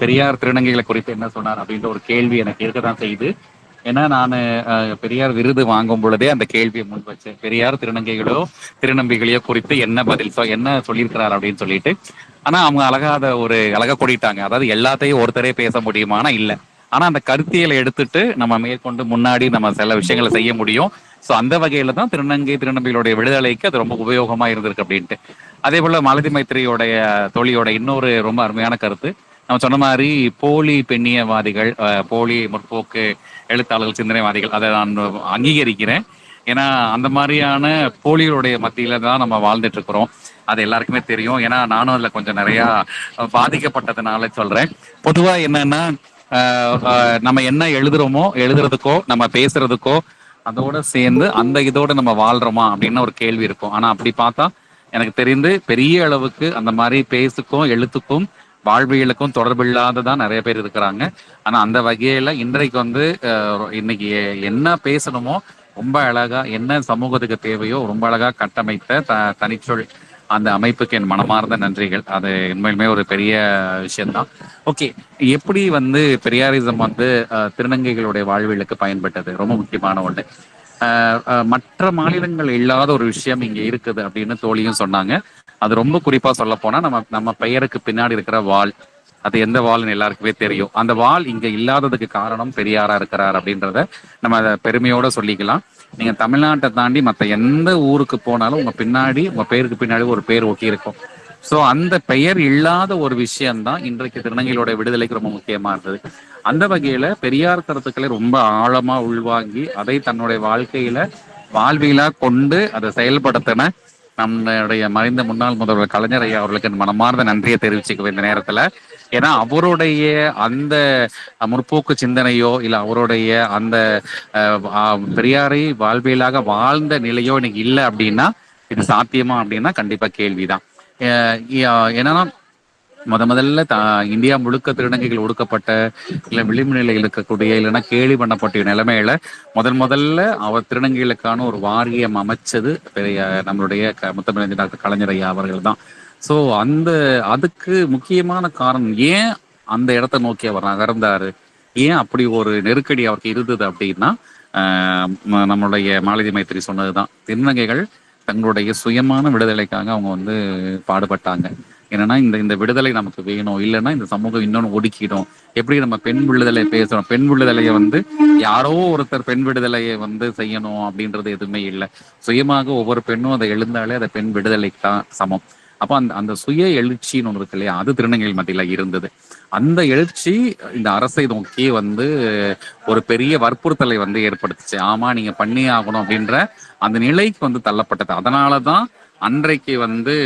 பெரியார் திருநங்கைகளை குறித்து என்ன சொன்னார் அப்படின்ற ஒரு கேள்வி எனக்கு இருக்கதான் செய்யுது. ஏன்னா நான் பெரியார் விருது வாங்கும் பொழுதே அந்த கேள்வியை முன் வச்சேன். பெரியார் திருநங்கைகளோ திருநம்பிகளையோ குறித்து என்ன பதில் சொ என்ன சொல்லியிருக்கிறார் அப்படின்னு சொல்லிட்டு. ஆனா அவங்க அழகாத ஒரு அழகா கொடிட்டாங்க. அதாவது எல்லாத்தையும் ஒருத்தரே பேச முடியுமானா இல்ல. ஆனா அந்த கருத்தியலை எடுத்துட்டு நம்ம மேற்கொண்டு முன்னாடி நம்ம சில விஷயங்களை செய்ய முடியும். சோ அந்த வகையில தான் திருநங்கை திருநம்பிகளுடைய விடுதலைக்கு அது ரொம்ப உபயோகமா இருந்திருக்கு அப்படின்ட்டு. அதே போல மாலதி மைத்திரியோடைய தோழியோட இன்னொரு ரொம்ப அருமையான கருத்து. நம்ம சொன்ன மாதிரி போலி பெண்ணியவாதிகள் அஹ், போலி முற்போக்கு எழுத்தாளர்கள் சிந்தனைவாதிகள் அதை நான் அங்கீகரிக்கிறேன். ஏன்னா அந்த மாதிரியான போலிகளுடைய மத்தியில தான் நம்ம வாழ்ந்துட்டு இருக்கிறோம். அது எல்லாருக்குமே தெரியும். ஏன்னா நானும் அதுல கொஞ்சம் நிறைய பாதிக்கப்பட்டதுனால சொல்றேன். பொதுவா என்னன்னா அஹ், நம்ம என்ன எழுதுறோமோ எழுதுறதுக்கோ நம்ம பேசுறதுக்கோ அதோட சேர்ந்து அந்த இதோட நம்ம வாழ்றோமா அப்படின்னு ஒரு கேள்வி இருக்கும். ஆனா அப்படி பார்த்தா எனக்கு தெரிந்து பெரிய அளவுக்கு அந்த மாதிரி பேசுக்கும் எழுத்துக்கும் வாழ்வியலுக்கும் தொடர்பு இல்லாததான் நிறைய பேர் இருக்கிறாங்க. ஆனா அந்த வகையில இன்றைக்கு வந்து இன்னைக்கு என்ன பேசணுமோ ரொம்ப அழகா என்ன சமூகத்துக்கு தேவையோ ரொம்ப அழகா கட்டமைத்த த தனிச்சொல் அந்த அமைப்புக்கு என் மனமார்ந்த நன்றிகள். அது உண்மையிலுமே ஒரு பெரிய விஷயம்தான். ஓகே எப்படி வந்து பெரியாரிசம் வந்து திருநங்கைகளுடைய வாழ்வியலுக்கு பயன்பட்டது? ரொம்ப முக்கியமான ஒண்ணு. அஹ், மற்ற மாநிலங்கள் இல்லாத ஒரு விஷயம் இங்க இருக்குது அப்படின்னு தோழியும் சொன்னாங்க. அது ரொம்ப குறிப்பா சொல்ல போனா நம்ம நம்ம பெயருக்கு பின்னாடி இருக்கிற வாள் அது எந்த வால்னு எல்லாருக்குமே தெரியும். அந்த வாள் இங்க இல்லாததுக்கு காரணம் பெரியாரா இருக்கிறார் அப்படின்றத நம்ம அதை பெருமையோட சொல்லிக்கலாம். நீங்க தமிழ்நாட்டை தாண்டி மத்த எந்த ஊருக்கு போனாலும் உங்க பின்னாடி உங்க பேருக்கு பின்னாடி ஒரு பேர் ஒட்டி இருக்கும் சோ அந்த பெயர் இல்லாத ஒரு விஷயம்தான் இன்றைக்கு திருநங்கைகளோட விடுதலைக்கு ரொம்ப முக்கியமா இருந்தது. அந்த வகையில பெரியார் கருத்துக்களை ரொம்ப ஆழமா உள்வாங்கி அதை தன்னுடைய வாழ்க்கையில வாழ்வியலா கொண்டு அதை செயல்படுத்தின நம்மளுடைய மறைந்த முன்னாள் முதல்வர் கலைஞர் ஐயா அவர்களுக்கு மனமார்ந்த நன்றியை தெரிவிச்சுக்க இந்த நேரத்துல. ஏன்னா அவருடைய அந்த முற்போக்கு சிந்தனையோ இல்ல அவருடைய அந்த பெரியாரை வாழ்வியலாக வாழ்ந்த நிலையோ இன்னைக்கு இல்லை அப்படின்னா இது சாத்தியமா அப்படின்னா கண்டிப்பா கேள்விதான். என்னன்னா முத முதல்ல த இந்தியா முழுக்க திருநங்கைகள் ஒடுக்கப்பட்ட இல்ல விளிம்பு நிலையில் இருக்கக்கூடிய இல்லைன்னா கேலி பண்ணப்பட்ட நிலைமையில முதல் முதல்ல அவர் திருநங்கைகளுக்கான ஒரு வாரியம் அமைச்சது பெரிய நம்மளுடைய முத்தமிழஞ்சி டாக்டர் கலைஞர் ஐயா அவர்கள் தான். சோ அந்த அதுக்கு முக்கியமான காரணம் ஏன் அந்த இடத்தை நோக்கி அவர் நகர்ந்தாரு? ஏன் அப்படி ஒரு நெருக்கடி அவருக்கு இருந்தது அப்படின்னா ஆஹ் நம்மளுடைய மாலதி மைத்திரி சொன்னதுதான். திருநங்கைகள் தங்களுடைய சுயமான விடுதலைக்காக அவங்க வந்து பாடுபட்டாங்க. என்னன்னா இந்த இந்த விடுதலை நமக்கு வேணும். இல்லைன்னா இந்த சமூகம் இன்னொன்னு ஒடுக்கிடும். எப்படி நம்ம பெண் விடுதலை பேசுறோம்? பெண் விடுதலையை வந்து யாரோ ஒருத்தர் பெண் விடுதலையை வந்து செய்யணும் அப்படின்றது எதுவுமே இல்லை. சுயமாக ஒவ்வொரு பெண்ணும் அதை எழுந்தாலே அதை பெண் விடுதலைக்கு தான் சமம். அப்போ அந்த அந்த சுய எழுச்சின்னு ஒன்று இருக்கு இல்லையா? அது திருநங்கைகள் மத்தியில இருந்தது. அந்த எழுச்சி இந்த அரசை நோக்கி வந்து ஒரு பெரிய வற்புறுத்தலை வந்து ஏற்படுத்துச்சு. ஆமா நீங்க பண்ணியே ஆகணும் அப்படின்ற அந்த நிலைக்கு வந்து தள்ளப்பட்டது. அதனாலதான் அன்றைக்கு வந்து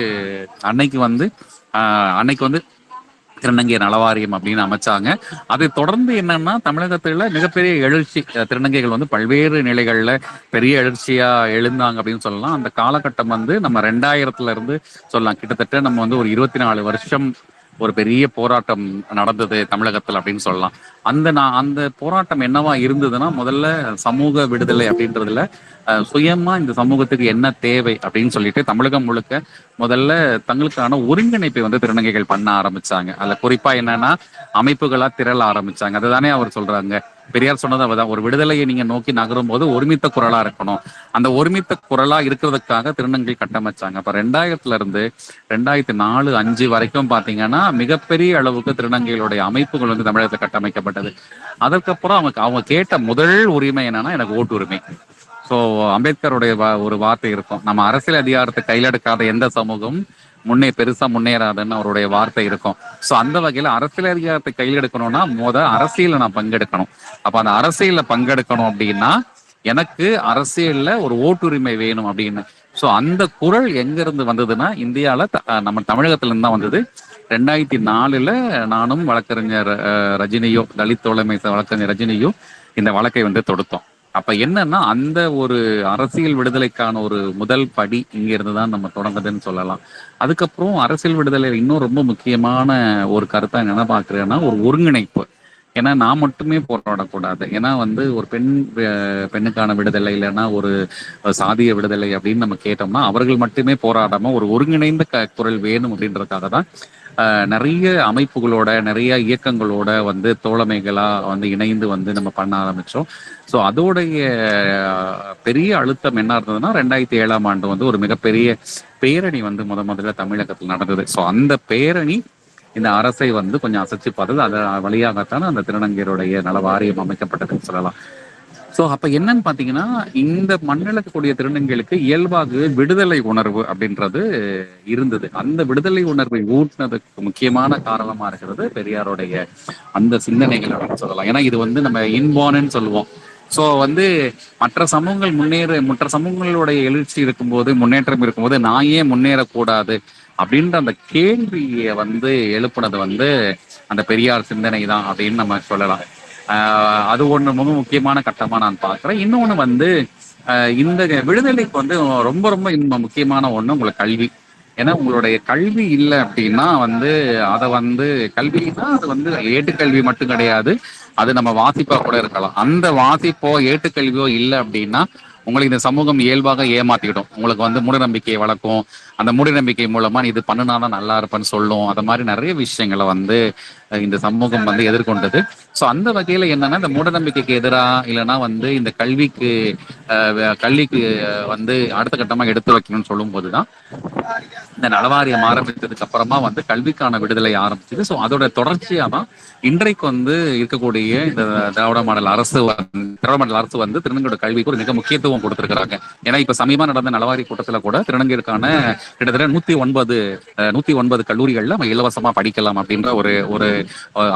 அன்னைக்கு வந்து ஆஹ் அன்னைக்கு வந்து திருநங்கை நலவாரியம் அப்படின்னு அமைச்சாங்க. அதை தொடர்ந்து என்னன்னா தமிழகத்துல மிகப்பெரிய எழுச்சி திருநங்கைகள் வந்து பல்வேறு நிலைகள்ல பெரிய எழுச்சியா எழுந்தாங்க அப்படின்னு சொல்லலாம். அந்த காலகட்டம் வந்து நம்ம ரெண்டாயிரத்துல இருந்து சொல்லலாம். கிட்டத்தட்ட நம்ம வந்து ஒரு இருபத்தி நாலு வருஷம் ஒரு பெரிய போராட்டம் நடந்தது தமிழகத்துல அப்படின்னு சொல்லலாம். அந்த நான் அந்த போராட்டம் என்னவா இருந்ததுன்னா முதல்ல சமூக விடுதலை அப்படின்றதுல சுயமா இந்த சமூகத்துக்கு என்ன தேவை அப்படின்னு சொல்லிட்டு தமிழகம் முழுக்க முதல்ல தங்களுக்கான ஒருங்கிணைப்பை வந்து திருநங்கைகள் பண்ண ஆரம்பிச்சாங்க. அதுல குறிப்பா என்னன்னா அமைப்புகளா திரள ஆரம்பிச்சாங்க. அதுதானே அவர் சொல்றாங்க. பெரியார் சொன்னது அவதான் ஒரு விடுதலையை நீங்க நோக்கி நகரும் போது ஒருமித்த குரலா இருக்கணும். அந்த ஒருமித்த குரலா இருக்கிறதுக்காக திருநங்கை கட்டமைச்சாங்க. அப்ப ரெண்டாயிரத்துல இருந்து ரெண்டாயிரத்தி நாலு அஞ்சு வரைக்கும் பாத்தீங்கன்னா மிகப்பெரிய அளவுக்கு திருநங்கைகளுடைய அமைப்புகள் வந்து தமிழகத்துல கட்டமைக்கப்பட்டது. அதற்கப்புறம் அவங்க அவங்க கேட்ட முதல் உரிமை என்னன்னா எனக்கு ஓட்டு உரிமை சோ அம்பேத்கருடைய ஒரு வார்த்தை இருக்கும். நம்ம அரசியல் அதிகாரத்தை கையில் எடுக்காத எந்த சமூகம் முன்னே பெருசா முன்னேறாதுன்னு அவருடைய வார்த்தை இருக்கும். சோ அந்த வகையில அரசியல் அதிகாரத்தை கையில் எடுக்கணும்னா முத அரசியல நான் பங்கெடுக்கணும். அப்ப அந்த அரசியல்ல பங்கெடுக்கணும் அப்படின்னா எனக்கு அரசியல்ல ஒரு ஓட்டுரிமை வேணும் அப்படின்னு. சோ அந்த குரல் எங்க இருந்து வந்ததுன்னா இந்தியால த- நம்ம தமிழகத்துல இருந்து தான் வந்தது. ரெண்டாயிரத்தி நாலுல நானும் வழக்கறிஞர் அஹ், ரஜினியோ தலித் தோழமை வழக்கறிஞர் ரஜினியோ இந்த வழக்கை வந்து தொடுத்தோம். அப்ப என்னன்னா அந்த ஒரு அரசியல் விடுதலைக்கான ஒரு முதல் படி இங்க இருந்துதான் நம்ம தொடங்குதுன்னு சொல்லலாம். அதுக்கப்புறம் அரசியல் விடுதலை இன்னும் ரொம்ப முக்கியமான ஒரு கருத்தா என்ன பாக்குறேன்னா ஒரு ஒருங்கிணைப்பு. ஏன்னா நான் மட்டுமே போராடக்கூடாது. ஏன்னா வந்து ஒரு பெண் பெண்ணுக்கான விடுதலை இல்லைன்னா ஒரு சாதிய விடுதலை அப்படின்னு நம்ம கேட்டோம்னா அவர்கள் மட்டுமே போராடாம ஒரு ஒருங்கிணைந்த க குரல் வேணும் அப்படின்றதுக்காக தான் நிறைய அமைப்புகளோட நிறைய இயக்கங்களோட வந்து தோழமைகளா வந்து இணைந்து வந்து நம்ம பண்ண ஆரம்பிச்சோம். ஸோ அதோடைய பெரிய அழுத்தம் என்ன இருந்ததுன்னா ரெண்டாயிரத்தி ஏழாம் ஆண்டு வந்து ஒரு மிகப்பெரிய பேரணி வந்து முத முதல்ல தமிழகத்தில் நடந்தது. ஸோ அந்த பேரணி இந்த அரசை வந்து கொஞ்சம் அசைச்சு பார்த்தது அது வழியாகத்தான் அந்த திருநங்கையருடைய நல வாரியம் அமைக்கப்பட்டதுன்னு சொல்லலாம். ஸோ அப்ப என்னன்னு பாத்தீங்கன்னா இந்த மண்ணில் இருக்கக்கூடிய திருநங்கைகளுக்கு இயல்பாக விடுதலை உணர்வு அப்படின்றது இருந்தது. அந்த விடுதலை உணர்வை ஊட்டினதுக்கு முக்கியமான காரணமா இருக்கிறது பெரியாருடைய அந்த சிந்தனைகள் அப்படின்னு சொல்லலாம். ஏன்னா இது வந்து நம்ம இன்பார்ன்னு சொல்லுவோம். ஸோ வந்து மற்ற சமூகங்கள் முன்னேற மற்ற சமூகங்களுடைய எழுச்சி இருக்கும்போது முன்னேற்றம் இருக்கும்போது நான் ஏன் முன்னேறக்கூடாது அப்படின்ற அந்த கேள்வியை வந்து எழுப்புனது வந்து அந்த பெரியார் சிந்தனை தான் அப்படின்னு நம்ம சொல்லலாம். அது ஒண்ணு மிக முக்கியமான கட்டமா நான் பாக்குறேன் இன்னொன்னு வந்து இந்த விடுதலைக்கு வந்து ரொம்ப ரொம்ப இன்னும் முக்கியமான ஒண்ணு உங்களுக்கு கல்வி. ஏன்னா உங்களுடைய கல்வி இல்லை அப்படின்னா வந்து அதை வந்து கல்வினா அது வந்து ஏட்டுக்கல்வி மட்டும் கிடையாது. அது நம்ம வாசிப்பா கூட இருக்கலாம். அந்த வாசிப்போ ஏட்டுக்கல்வியோ இல்லை அப்படின்னா உங்களுக்கு இந்த சமூகம் இயல்பாக ஏமாத்திடும். உங்களுக்கு வந்து மூடநம்பிக்கையை வளர்க்கும். அந்த மூட நம்பிக்கை மூலமா இது பண்ணுனாதான் நல்லா இருப்பேன்னு சொல்லும். அந்த மாதிரி நிறைய விஷயங்களை வந்து இந்த சமூகம் வந்து எதிர்கொண்டது. ஸோ அந்த வகையில என்னன்னா இந்த மூட நம்பிக்கைக்கு எதிரா இல்லைன்னா வந்து இந்த கல்விக்கு கல்விக்கு வந்து அடுத்த கட்டமா எடுத்து வைக்கணும்னு சொல்லும் போதுதான் இந்த நலவாரியம் ஆரம்பித்ததுக்கு அப்புறமா வந்து கல்விக்கான விடுதலை ஆரம்பிச்சது. ஸோ அதோட தொடர்ச்சியா தான் இன்றைக்கு வந்து இருக்கக்கூடிய இந்த திராவிட மாடல் அரசு திராவிட மாடல் அரசு வந்து திருநங்கையோட கல்விக்கு ஒரு மிக முக்கியத்துவம் கொடுத்திருக்கிறாங்க. ஏன்னா இப்ப சமீபமா நடந்த நலவாரி கூட்டத்துல கூட திருநங்கைக்கான கிட்டத்தட்ட நூத்தி ஒன்பது அஹ், நூத்தி ஒன்பது கல்லூரிகள்ல நம்ம இலவசமா படிக்கலாம் அப்படின்ற ஒரு ஒரு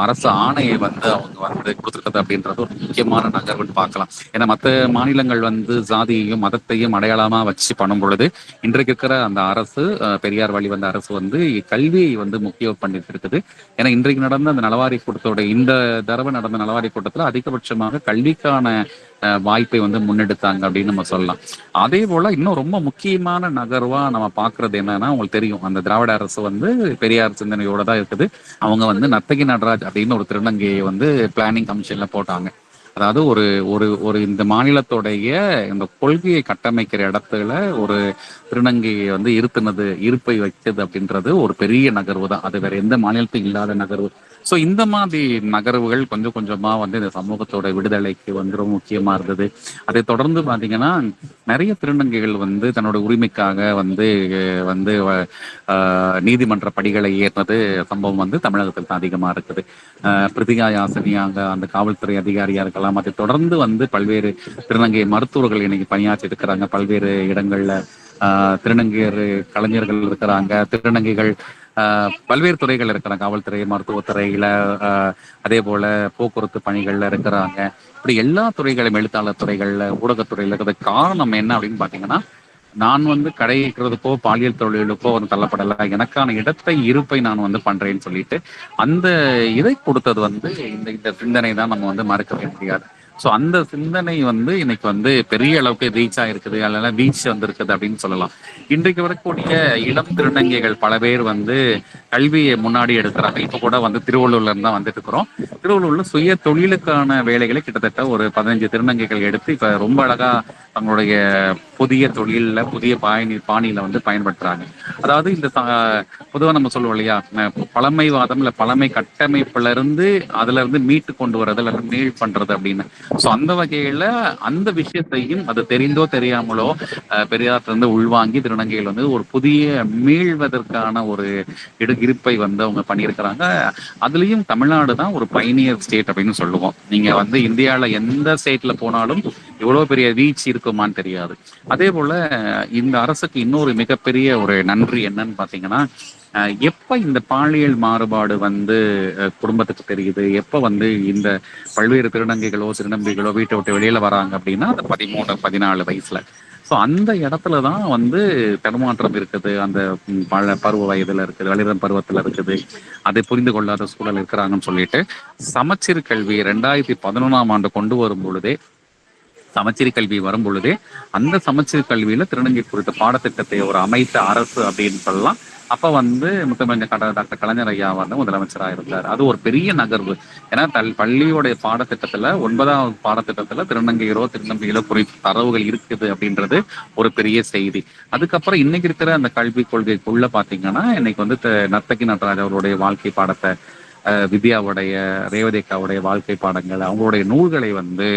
அரசு ஆணையை வந்து அவங்க வந்து கொடுத்துருக்கிறது அப்படின்றது ஒரு முக்கியமான நகர்வுன்னு பார்க்கலாம். ஏன்னா மற்ற மாநிலங்கள் வந்து ஜாதியையும் மதத்தையும் அடையாளமா வச்சு பண்ணும் பொழுது இன்றைக்கு இருக்கிற அந்த அரசு அஹ், பெரியார் வழி வந்த அரசு வந்து கல்வியை வந்து முக்கியம் பண்ணிட்டு இருக்குது. ஏன்னா இன்றைக்கு நடந்த அந்த நலவாரி கூட்டத்தோட இந்த தடவை நடந்த நலவாரி கூட்டத்துல அதிகபட்சமாக கல்விக்கான வாய்ப்பை வந்து முன்னெடுத்தாங்க அப்படின்னு நம்ம சொல்லலாம். அதே போல இன்னும் ரொம்ப முக்கியமான நகர்வா நம்ம பாக்குறது என்னன்னா உங்களுக்கு தெரியும். அந்த திராவிட அரசு வந்து பெரியார் சிந்தனையோட தான் இருக்குது. அவங்க வந்து நத்தகி நடராஜ் அப்படின்னு ஒரு திருநங்கையை வந்து பிளானிங் கமிஷன்ல போட்டாங்க. அதாவது ஒரு ஒரு ஒரு இந்த மாநிலத்தோடைய இந்த கொள்கையை கட்டமைக்கிற இடத்துல ஒரு திருநங்கையை வந்து இருத்துனது இருப்பை வைத்தது அப்படின்றது ஒரு பெரிய நகர்வு தான். அது வேற எந்த மாநிலத்தையும் இல்லாத நகர்வு. ஸோ இந்த மாதிரி நகர்வுகள் கொஞ்சம் கொஞ்சமா வந்து இந்த சமூகத்தோட விடுதலைக்கு வந்து ரொம்ப முக்கியமா இருந்தது. அதை தொடர்ந்து பாத்தீங்கன்னா நிறைய திருநங்கைகள் வந்து தன்னோட உரிமைக்காக வந்து வந்து நீதிமன்ற படிகளை ஏறினது சம்பவம் வந்து தமிழகத்தில் தான் அதிகமா இருக்குது. அஹ், பிரிதிகா யாசினியாக அந்த காவல்துறை அதிகாரியா இருக்கலாம். அதை தொடர்ந்து வந்து பல்வேறு திருநங்கை மருத்துவர்கள் இன்னைக்கு பணியாற்றி இருக்கிறாங்க. பல்வேறு இடங்கள்ல ஆஹ் திருநங்கையர் கலைஞர்கள் இருக்கிறாங்க. திருநங்கைகள் பல்வேறு துறைகள் இருக்கிறாங்க காவல்துறை மருத்துவத்துறையில ஆஹ் அதே போல போக்குவரத்து பணிகள்ல இருக்கிறாங்க. இப்படி எல்லா துறைகளும் எழுத்தாளர் துறைகள்ல ஊடகத்துறையில இருக்கிறது காரணம் என்ன அப்படின்னு பாத்தீங்கன்னா நான் வந்து கடைக்கிறதுக்கோ பாலியல் தொழிலுக்கோ வந்து தள்ளப்படலை. எனக்கான இடத்தை இருப்பை நான் வந்து பண்றேன்னு சொல்லிட்டு அந்த இதை கொடுத்தது வந்து இந்த இந்த சிந்தனை தான் நம்ம வந்து மறுக்கவே முடியாது. ஸோ அந்த சிந்தனை வந்து இன்னைக்கு வந்து பெரிய அளவுக்கு ரீச் ஆயிருக்குது. அல்ல ரீச் வந்திருக்குது அப்படின்னு சொல்லலாம். இன்றைக்கு வரக்கூடிய இளம் திருநங்கைகள் பல பேர் வந்து கல்வியை முன்னாடி எடுக்கிறாங்க. இப்போ கூட வந்து திருவள்ளூர்ல இருந்து வந்துட்டு இருக்கிறோம். திருவள்ளூர்ல சுய தொழிலுக்கான வேலைகளை கிட்டத்தட்ட ஒரு பதினஞ்சு திருநங்கைகள் எடுத்து இப்ப ரொம்ப அழகா தங்களுடைய புதிய தொழில்ல புதிய பாணி பாணியில வந்து பயன்படுத்துறாங்க. அதாவது இந்த பொதுவாக நம்ம சொல்லுவோம் இல்லையா பழமைவாதம் இல்ல பழமை கட்டமைப்புல இருந்து அதுல இருந்து மீட்டு கொண்டு வர்றது அல்லது மீள் பண்றது அப்படின்னு. ஸோ அந்த வகையில அந்த விஷயத்தையும் அது தெரிந்தோ தெரியாமலோ அஹ் இருந்து உள்வாங்கி திருநங்கைகள் வந்து ஒரு புதிய மீள்வதற்கான ஒரு இடு இருப்பை வந்து அவங்க பண்ணியிருக்கிறாங்க. அதுலயும் தமிழ்நாடு தான் ஒரு பைனியர் ஸ்டேட் அப்படின்னு சொல்லுவோம். நீங்க வந்து இந்தியால எந்த ஸ்டேட்ல போனாலும் எவ்வளவு பெரிய ரீச் இருக்குமான்னு தெரியாது. அதே போல இந்த அரசுக்கு இன்னொரு மிகப்பெரிய ஒரு நன்றி என்னன்னு பாத்தீங்கன்னா அஹ் எப்ப இந்த பாலியல் மாறுபாடு வந்து குடும்பத்துக்கு தெரியுது? எப்ப வந்து இந்த பல்வேறு திருநங்கைகளோ திருநம்பிகளோ வீட்டை விட்டு வெளியில வராங்க அப்படின்னா அந்த பதிமூணு பதினாலு வயசுல. ஸோ அந்த இடத்துல தான் வந்து தடுமாற்றம் இருக்குது. அந்த பல பருவ வயதுல இருக்குது வளிரம் பருவத்துல இருக்குது. அதை புரிந்து கொள்ளாத சூழல் இருக்கிறாங்கன்னு சொல்லிட்டு சமச்சீர் கல்வி ரெண்டாயிரத்தி பதினொன்றாம் ஆண்டு கொண்டு வரும் பொழுதே சமச்சீர் கல்வி வரும்பொழுதே அந்த சமச்சீர் கல்வியில திருநங்கை குறித்த பாடத்திட்டத்தை ஒரு அமைத்த அரசு அப்படின்னு சொல்லலாம். அப்ப வந்து முத்தமிழ் டாக்டர் கலைஞர் ஐயா வந்து முதலமைச்சராக இருந்தார். அது ஒரு பெரிய நகர்வு. ஏன்னா தல் பள்ளியோடைய பாடத்திட்டத்துல ஒன்பதாவது பாடத்திட்டத்துல திருநங்கையரோ திருநங்கைகளோ குறித்த தரவுகள் இருக்குது அப்படின்றது ஒரு பெரிய செய்தி. அதுக்கப்புறம் இன்னைக்கு இருக்கிற அந்த கல்விக் கொள்கைக்குள்ள பாத்தீங்கன்னா இன்னைக்கு வந்து நர்த்தகி நடராஜ் அவருடைய வாழ்க்கை பாடத்தை வித்யாவுடைய ரேவதேக்காவுடைய வாழ்க்கை பாடங்கள் அவங்களுடைய நூல்களை வந்து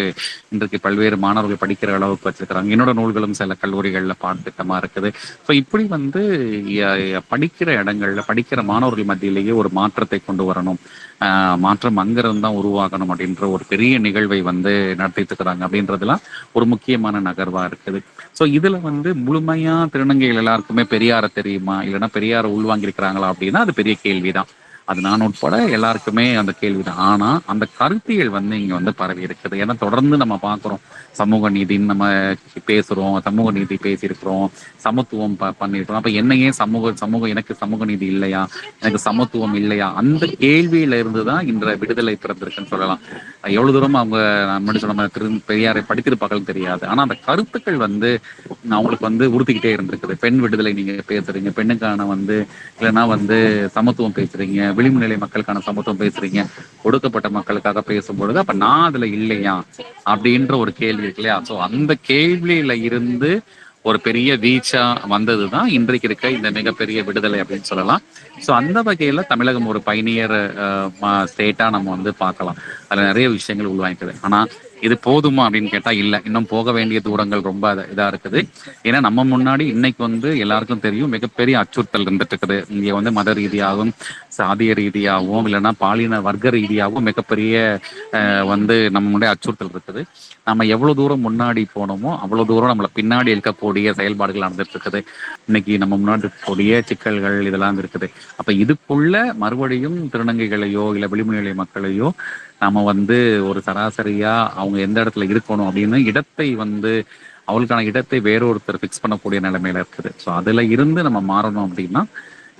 இன்றைக்கு பல்வேறு மாணவர்கள் படிக்கிற அளவுக்கு வச்சிருக்கிறாங்க. என்னோட நூல்களும் சில கல்லூரிகளில் பாடத்திட்டமா இருக்குது. ஸோ இப்படி வந்து படிக்கிற இடங்கள்ல படிக்கிற மாணவர்கள் மத்தியிலேயே ஒரு மாற்றத்தை கொண்டு வரணும். மாற்றம் அங்கிருந்து தான் உருவாகணும் அப்படின்ற ஒரு பெரிய நிகழ்வை வந்து நடத்திட்டு இருக்கிறாங்க அப்படின்றதுலாம் ஒரு முக்கியமான நகர்வா இருக்குது. ஸோ இதுல வந்து முழுமையா திருநங்கைகள் எல்லாருக்குமே பெரியார தெரியுமா? இல்லைன்னா பெரியார உள்வாங்கியிருக்கிறாங்களா அப்படின்னா அது பெரிய கேள்விதான். அது நான் உட்பட எல்லாருக்குமே அந்த கேள்விதான். ஆனா அந்த கருத்தியல் வந்து இங்க வந்து பரவி இருக்குது. ஏன்னா தொடர்ந்து நம்ம பாக்குறோம் சமூக நீதின்னு நம்ம பேசுறோம். சமூக நீதி பேசியிருக்கிறோம். சமத்துவம் பண்ணிருக்கிறோம் அப்ப என்ன ஏன் சமூக சமூகம் எனக்கு சமூக நீதி இல்லையா? எனக்கு சமத்துவம் இல்லையா? அந்த கேள்வியில இருந்துதான் இன்ற விடுதலை பிறந்திருக்குன்னு சொல்லலாம். எவ்வளவு தூரம் அவங்க முன்னாடி சொன்ன திரு பெரியாரை படித்திருப்பார்கள் தெரியாது. ஆனா அந்த கருத்துக்கள் வந்து அவங்களுக்கு வந்து உறுத்திக்கிட்டே இருந்திருக்குது. பெண் விடுதலை நீங்க பேசுறீங்க. பெண்ணுக்கான வந்து இல்லைன்னா வந்து சமத்துவம் பேசுறீங்க. விளிம்பு நிலை மக்களுக்கான சமத்துவம் பேசுறீங்க ஒடுக்கப்பட்ட மக்களுக்காக பேசும்பொழுது அப்ப நான் அதுல இல்லையா? அப்படின்ற ஒரு கேள்வி இருக்கு இல்லையா? சோ அந்த கேள்வியில இருந்து ஒரு பெரிய வீச்சா வந்ததுதான் இன்றைக்கு இருக்க இந்த மிகப்பெரிய விடுதலை அப்படின்னு சொல்லலாம். ஸோ அந்த வகையில தமிழகம் ஒரு பயணியர் ஸ்டேட்டா நம்ம வந்து பார்க்கலாம். அதுல நிறைய விஷயங்கள் உள்வாங்கிக்குது ஆனா இது போதுமா அப்படின்னு கேட்டா இல்ல. இன்னும் போக வேண்டிய தூரங்கள் ரொம்ப இதா இருக்குது. ஏன்னா நம்ம முன்னாடி இன்னைக்கு வந்து எல்லாருக்கும் தெரியும் மிகப்பெரிய அச்சுறுத்தல் இருந்துட்டு இருக்குது இங்க வந்து மத ரீதியாகவும் சாதிய ரீதியாகவும் இல்லைன்னா பாலின வர்க்க ரீதியாகவும் மிகப்பெரிய வந்து நம்ம முன்னாடி அச்சுறுத்தல் இருக்குது. நம்ம எவ்வளவு தூரம் முன்னாடி போனோமோ அவ்வளவு தூரம் நம்மளை பின்னாடி இருக்கக்கூடிய செயல்பாடுகள் நடந்துட்டு இருக்குது இன்னைக்கு நம்ம முன்னாடி இருக்கக்கூடிய சிக்கல்கள் இதெல்லாம் இருக்குது. அப்ப இதுக்குள்ள மறுபடியும் திருநங்கைகளையோ இல்ல விளிம்பு மக்களையோ நாம வந்து ஒரு சராசரியா அவங்க எந்த இடத்துல இருக்கணும் அப்படின்னு இடத்தை வந்து அவளுக்கான இடத்தை வேறொருத்தர் ஃபிக்ஸ் பண்ணக்கூடிய நிலைமையில இருக்குது. ஸோ அதுல இருந்து நம்ம மாறணும் அப்படின்னா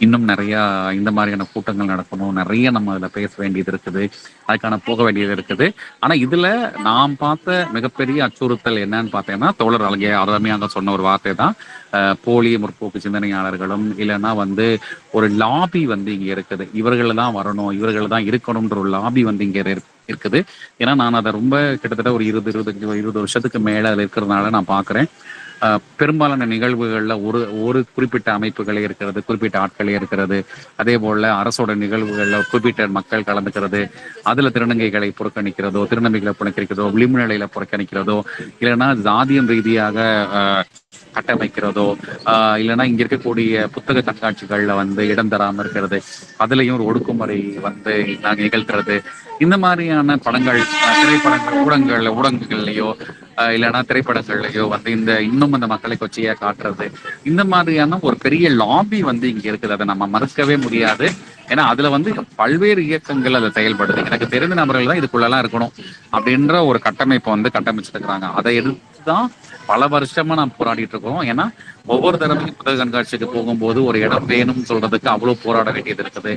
இன்னும் நிறைய இந்த மாதிரியான கூட்டங்கள் நடக்கணும். நிறைய நம்ம அதில் பேச வேண்டியது இருக்குது. அதுக்கான போக வேண்டியது இருக்குது. ஆனால் இதுல நாம் பார்த்த மிகப்பெரிய அச்சுறுத்தல் என்னன்னு பார்த்தேன்னா தோழர் அழகிய அருமையாக சொன்ன ஒரு வார்த்தை தான். போலி முற்போக்கு சிந்தனையாளர்களும் இல்லைன்னா வந்து ஒரு லாபி வந்து இங்கே இருக்குது. இவர்கள் தான் வரணும் இவர்கள் தான் இருக்கணும்ன்ற ஒரு லாபி வந்து இங்கே இருக்கு. இருக்குது. ஏன்னா நான் அதை ரொம்ப கிட்டத்தட்ட ஒரு இருபது இருபது இருபது வருஷத்துக்கு மேல அதில் இருக்கிறதுனால நான் பாக்குறேன் பெரும்பாலான நிகழ்வுகள்ல ஒரு ஒரு குறிப்பிட்ட அமைப்புகளே இருக்கிறது குறிப்பிட்ட ஆட்களே இருக்கிறது. அதே போல அரசோட நிகழ்வுகளில் குறிப்பிட்ட மக்கள் கலந்துக்கிறது அதுல திருநங்கைகளை புறக்கணிக்கிறதோ திருநங்கைகளை புறக்கணிக்கிறதோ விளிம்பு நிலையில புறக்கணிக்கிறதோ இல்லைன்னா ஜாதியம் ரீதியாக கட்டமைக்கிறதோ இல்லைன்னா இங்க இருக்கக்கூடிய புத்தக கண்காட்சிகள்ல வந்து இடம் தராம இருக்கிறது அதுலயும் ஒரு ஒடுக்குமுறை வந்து நாங்க நிகழ்த்துறது. இந்த மாதிரியான படங்கள் திரைப்படங்கள் ஊடகங்கள்ல ஊடகங்கள்லயோ இல்லைன்னா திரைப்படங்கள்லயோ வந்து இந்த இன்னும் அந்த மக்களை கொச்சையா காட்டுறது. இந்த மாதிரியான ஒரு பெரிய லாபி வந்து இங்க இருக்குது. அதை நம்ம மறுக்கவே முடியாது. ஏன்னா அதுல வந்து பல்வேறு இயக்கங்கள் அதை செயல்படுது. எனக்கு தெரிந்த நபர்கள் தான் இதுக்குள்ளெல்லாம் இருக்கணும் அப்படின்ற ஒரு கட்டமைப்பை வந்து கட்டமைச்சிட்டு இருக்கிறாங்க அதை எடுத்துதான் பல வருஷமா நான் போராடிட்டு இருக்கோம் ஏன்னா ஒவ்வொரு தடவையும் புத்தக கண்காட்சிக்கு போகும்போது ஒரு இடம் வேணும்னு சொல்றதுக்கு அவ்வளவு போராட வேண்டியது இருக்குது.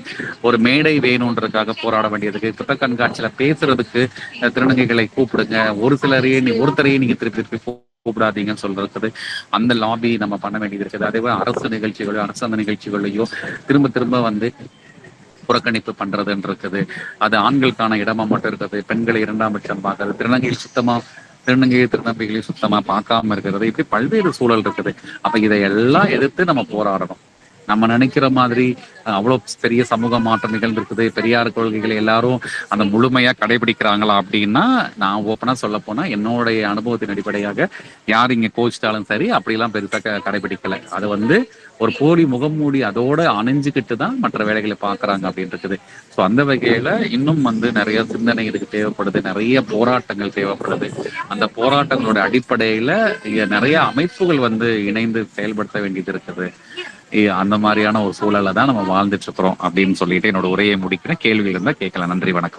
ஒரு மேடை வேணும்ன்றதுக்காக போராட வேண்டியது புத்தக கண்காட்சியில பேசுறதுக்கு திருநங்கைகளை கூப்பிடுங்க. ஒரு சிலரையே நீ ஒருத்தரையே நீங்க திருப்பி திருப்பி கூப்பிடாதீங்கன்னு சொல்றது அந்த லாபி நம்ம பண்ண வேண்டியது இருக்குது. அதே போல அரசு நிகழ்ச்சிகளோ அரசாங்க நிகழ்ச்சிகளையோ திரும்ப திரும்ப வந்து புறக்கணிப்பு பண்றதுன்னு இருக்குது அது ஆண்களுக்கான இடமா மட்டும் இருக்குது பெண்களை இரண்டாம் பட்சம் பார்க்கறது திருநங்கையில் சுத்தமா திருநங்கை திருநம்பிகளையும் சுத்தமா பார்க்காம இருக்கிறது. இப்படி பல்வேறு சூழல் இருக்குது. அப்ப இதையெல்லாம் எதிர்த்து நம்ம போராடணும். நம்ம நினைக்கிற மாதிரி அவ்வளவு பெரிய சமூக மாற்றம் நிகழ்ந்திருக்குது. பெரியார் கொள்கைகளை எல்லாரும் அந்த முழுமையா கடைபிடிக்கிறாங்களா அப்படின்னா நான் ஓப்பனா சொல்ல போனா என்னுடைய அனுபவத்தின் அடிப்படையாக யார் இங்க கோச்சிட்டாலும் சரி அப்படிலாம் பெருசாக கடைபிடிக்கலை. அது வந்து ஒரு போலி முகமூடி அதோட அணிஞ்சுக்கிட்டு தான் மற்ற வேலைகளை பாக்குறாங்க அப்படின்றது ஸோ அந்த வகையில இன்னும் வந்து நிறைய சிந்தனை இதுக்கு தேவைப்படுது. நிறைய போராட்டங்கள் தேவைப்படுது. அந்த போராட்டங்களோட அடிப்படையில நிறைய அமைப்புகள் வந்து இணைந்து செயல்படுத்த வேண்டியது இருக்குது. அந்த மாதிரியான ஒரு சூழலை தான் நம்ம வாழ்ந்துட்டு இருக்கிறோம் அப்படின்னு சொல்லிட்டு என்னோட உரையை முடிக்கிறேன். கேள்விகள் இருந்தா கேட்கலாம். நன்றி வணக்கம்.